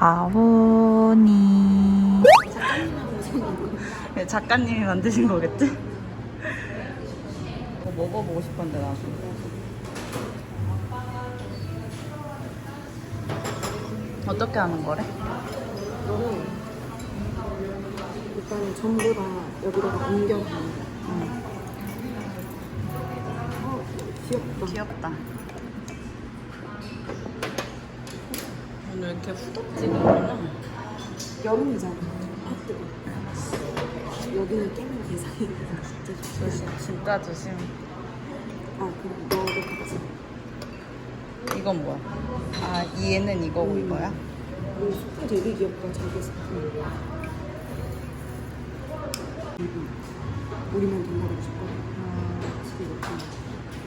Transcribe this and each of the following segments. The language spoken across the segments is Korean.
다운이. 네, 작가님이 만드신 거겠지? 뭐 먹어보고 싶었는데 나도. 어떻게 하는 거래? 너는 일단 전부 다 여기다가 옮겨가는 거야. 응. 어, 귀엽다. 귀엽다. 오늘 왜 이렇게 후덥지근하나? 여름이잖아. 아, 뜨거. 여기는 깨면 대상이 진짜. 조심, 진짜 조심. 아, 그럼 너도 같이. 이건 뭐야? 아, 얘는 이거고 음. 이거야? 이 스프 되게 귀엽다, 자기 스프. 음. 우리만 돈 받고 싶거든.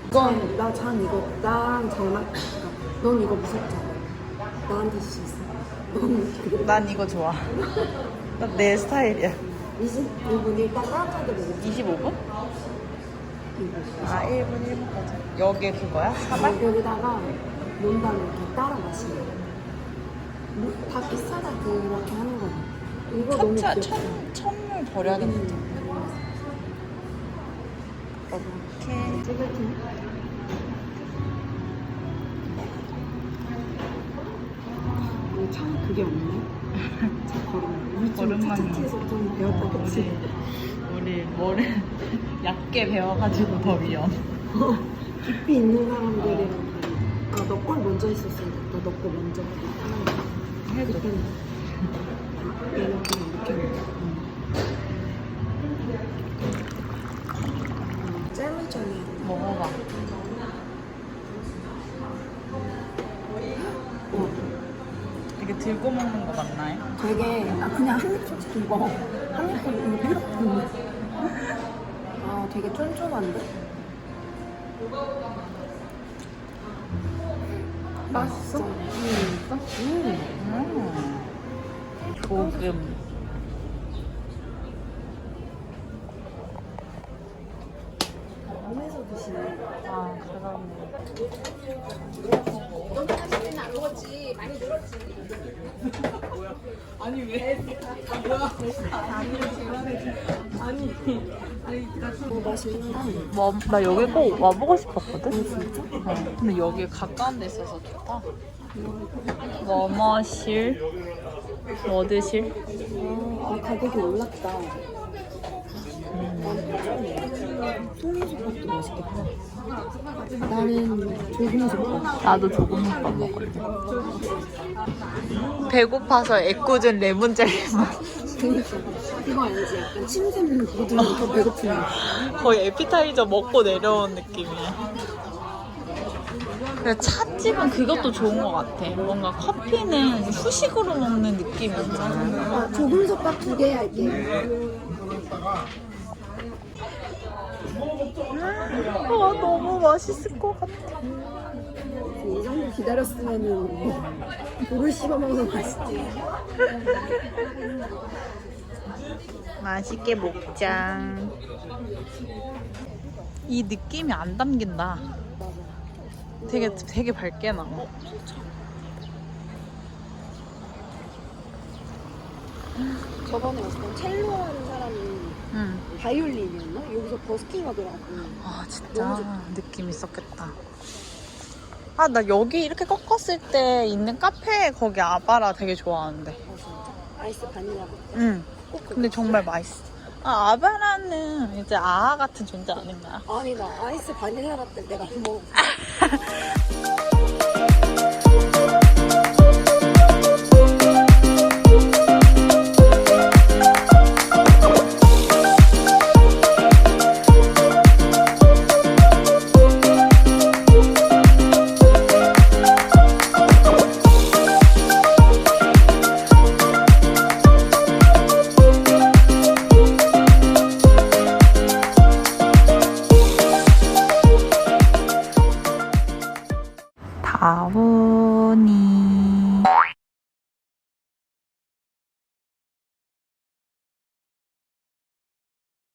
이건 나잔 이거 나랑 잘 맞. 그러니까 넌 이거 무섭잖아. 그거 난 이거 좋아. 난내 스타일이야. 25분 일단 따뜻하게 먹어. 25분? 아, 1분, 1분까지. 여기 그거야? 사발? 여기다가 논다는 이렇게 따라 마시는 거. 뭐, 다 비싸다 그렇게 하는 거야. 이거 너무 천차, 귀엽다. 천, 천물 버려야겠는데. 찍을 팀. 우 참 그게 없네. 자, 걸음. 우리 좀 걸음만 차차티에서 좀 배웠다, 그치? 우리 뭐를 얕게 배워가지고 더 위험. 깊이 있는 사람들이랑 다르 아, 너 걸 먼저 했었으니까 너거 먼저 거. 해도 그때는 얘는 그냥 이렇게 이게 들고 먹는 거 맞나요? 되게 아 그냥 한입 솔직히 이거 한입 이거 이렇게 아 되게 쫀쫀한데? 맛있어? 음. 음. 음. 조금. 드시네. 아, 그러네. 어, 맛있긴 하다. 와, 나 여기 꼭 와보고 싶었거든? 진짜? 어, 근데 여기 가까운 데 있어서 좋다. 뭐뭐실? 뭐 드실? 아, 가격이 올랐다. 송이솥밥도 맛있겠다. 나는 조금솥밥. 나도 조금만 먹을래. 배고파서 애꿎은 레몬 젤리만. 그니까. 이거 알지? 약간 침샘 묻으면서 배고프면. 거의 에피타이저 먹고 내려온 느낌이야. 찻집은 그것도 좋은 것 같아. 뭔가 커피는 후식으로 먹는 느낌이 있잖아. 아, 조금솥밥 두 개 할게. 아, 너무 맛있을 것 같아. 이 정도 기다렸으면은 불을 씹어 먹는 거 맛있지. 맛있게 먹자. 이 느낌이 안 담긴다. 되게 되게 밝게 나와. 저번에 어떤 첼로 하는 사람이 응. 바이올린이었나? 여기서 버스킹 하더라고. 아 진짜. 느낌 있었겠다. 아 나 여기 이렇게 꺾었을 때 있는 카페 거기 아바라 되게 좋아하는데. 아 진짜? 아이스 바닐라. 응. 꼭. 근데 정말 맛있어. 아 아바라는 이제 아아 같은 존재 아닌가요? 아니 나 아이스 바닐라 라떼 내가 안 먹어. 아오니